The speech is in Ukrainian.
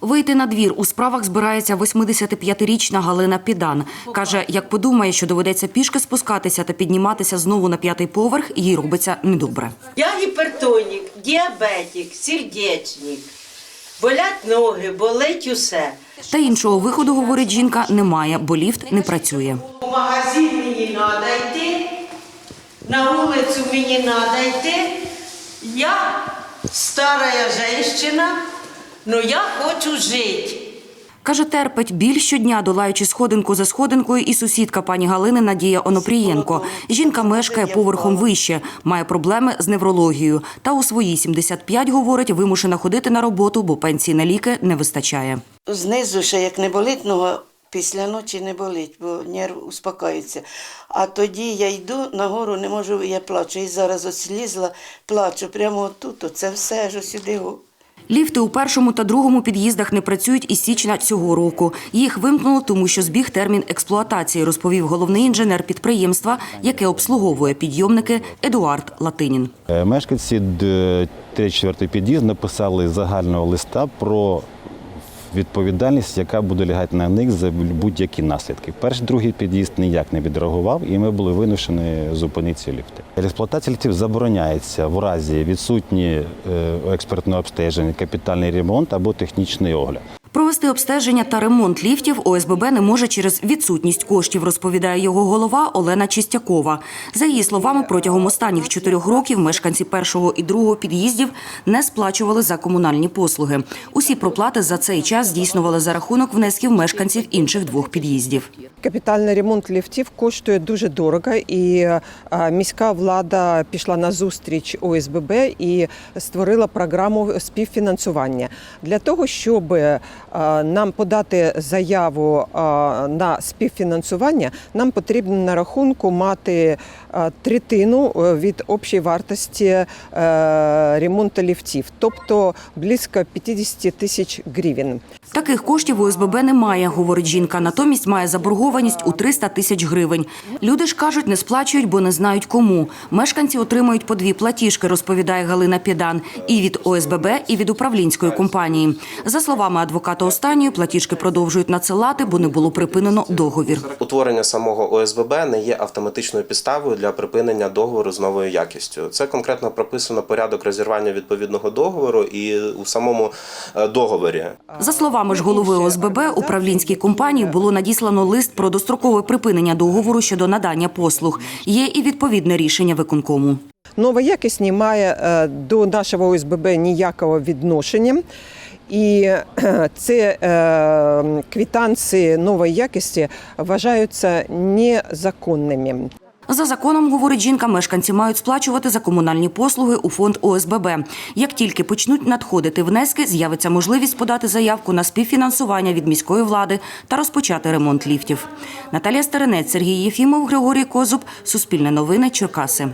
Вийти на двір у справах збирається 85-річна Галина Підан. Каже, як подумає, що доведеться пішки спускатися та підніматися знову на п'ятий поверх, їй робиться недобре. Я гіпертонік, діабетик, сердечник. Болять ноги, болить усе. Та іншого виходу, говорить жінка, немає, бо ліфт не працює. У магазин мені треба йти, на вулицю мені треба йти. Я стара жінка, але я хочу жити. Каже, терпить біль щодня, долаючи сходинку за сходинкою, і сусідка пані Галини Надія Онопрієнко. Жінка мешкає поверхом вище, має проблеми з неврологією. Та у свої 75, говорить, вимушена ходити на роботу, бо пенсії на ліки не вистачає. Знизу ще як не болить, нога після ночі не болить, бо нерв успокоїться. А тоді я йду нагору, не можу, я плачу. І зараз ось слізла, плачу прямо отут, оце все аж сюди. Ліфти у першому та другому під'їздах не працюють із січня цього року. Їх вимкнуло, тому що збіг термін експлуатації, розповів головний інженер підприємства, яке обслуговує підйомники Едуард Латинін. Е, Мешканці 3-4 під'їзд написали загального листа про відповідальність, яка буде лягати на них за будь-які наслідки. Перший, другий під'їзд ніяк не відреагував, і ми були вимушені зупинити ці ліфти. Експлуатація ліфтів забороняється в разі відсутні е, експертного обстеження, капітальний ремонт або технічний огляд. Провести обстеження та ремонт ліфтів ОСББ не може через відсутність коштів, розповідає його голова Олена Чистякова. За її словами, протягом останніх чотирьох років мешканці першого і другого під'їздів не сплачували за комунальні послуги. Усі проплати за цей час здійснювали за рахунок внесків мешканців інших двох під'їздів. Капітальний ремонт ліфтів коштує дуже дорого, і міська влада пішла на зустріч ОСББ і створила програму співфінансування для того, щоб нам подати заяву на співфінансування. Нам потрібно на рахунку мати третину е, від общої вартості е, ремонту ліфтів, тобто близько 50 тисяч гривень. Таких коштів у ОСББ немає, говорить жінка. Натомість має заборгованість у 300 тисяч гривень. Люди ж кажуть, не сплачують, бо не знають кому. Мешканці отримують по дві платіжки, розповідає Галина Підан, і від ОСББ, і від управлінської компанії. За словами адвоката останньої, платіжки продовжують надсилати, бо не було припинено договір. Утворення самого ОСББ не є автоматичною підставою для припинення договору з новою якістю. Це конкретно прописано порядок розірвання відповідного договору і у самому е, договорі. За словами ж голови ОСББ, управлінській компанії було надіслано лист про дострокове припинення договору щодо надання послуг. Є і відповідне рішення виконкому. Нова якість не має е, до нашого ОСББ ніякого відношення. І е, це е, квитанції нової якості вважаються незаконними. За законом, говорить жінка, мешканці мають сплачувати за комунальні послуги у фонд ОСББ. Як тільки почнуть надходити внески, з'явиться можливість подати заявку на співфінансування від міської влади та розпочати ремонт ліфтів. Наталія Старинець, Сергій Єфімов, Григорій Козуб, Суспільне новини, Черкаси.